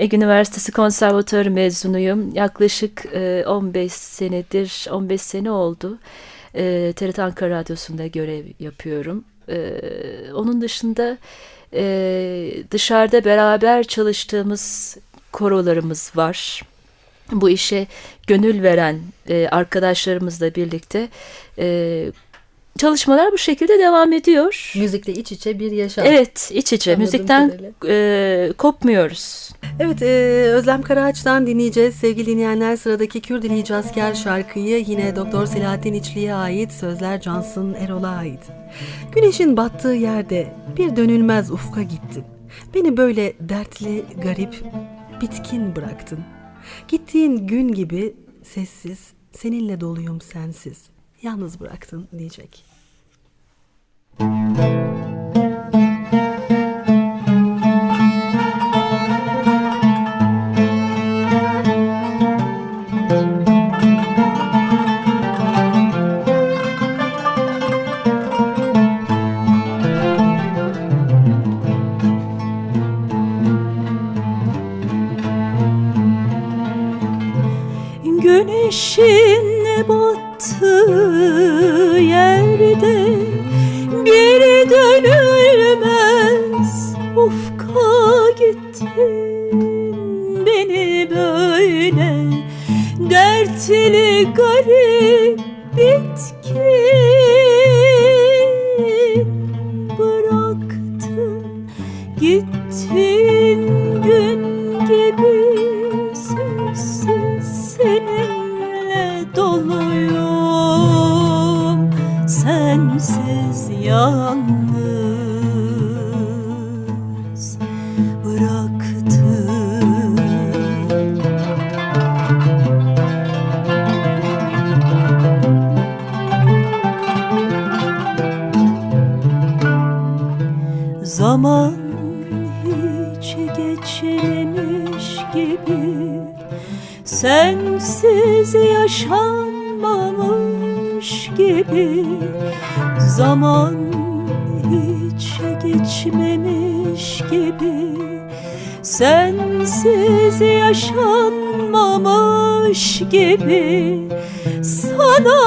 Ege Üniversitesi Konservatuarı mezunuyum. Yaklaşık e, 15 senedir, 15 sene oldu. E, TRT Ankara Radyosu'nda görev yapıyorum. E, onun dışında e, dışarıda beraber çalıştığımız korolarımız var. Bu işe gönül veren e, arkadaşlarımızla birlikte e, çalışmalar bu şekilde devam ediyor. Müzikle iç içe bir yaşam. Evet, iç içe. Anladığım Müzikten e, kopmuyoruz. Evet, e, Özlem Karaağaç'tan dinleyeceğiz. Sevgili dinleyenler sıradaki Kürt Dili Cazker şarkıyı yine Doktor Selahattin İçli'ye ait, sözler Cansın Erol'a ait. Güneşin battığı yerde bir dönülmez ufka gittin. Beni böyle dertli, garip, bitkin bıraktın. Gittiğin gün gibi sessiz, seninle doluyum sensiz. Yalnız bıraktın diyecek. Güneşin battığı yerde bir dönülmez. Ufka gittin beni böyle dertli garip bitkin bıraktın. Gittin gün gibi doluyum sensiz yalnız bıraktın Zaman hiç geçmemiş gibi Sensiz yaşanmamış gibi Zaman hiç geçmemiş gibi Sensiz yaşanmamış gibi Sana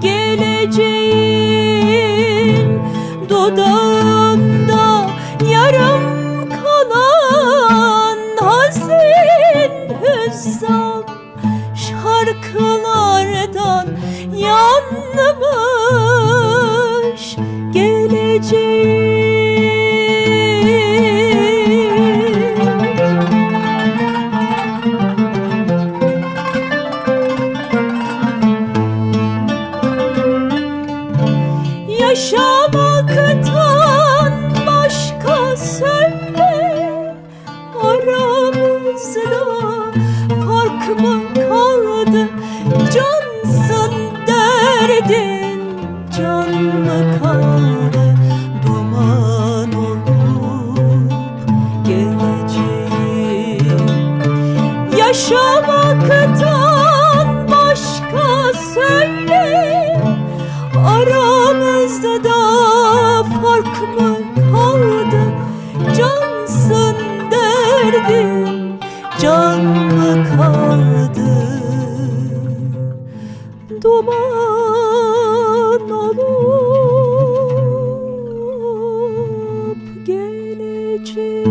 geleceğin Dudağında Şarkılardan yanmış geleceğin yaşamaktan başka söyle. Aramızda da fark mı kaldı? Cansın derdim can mı kaldı? Duman olup gelecek.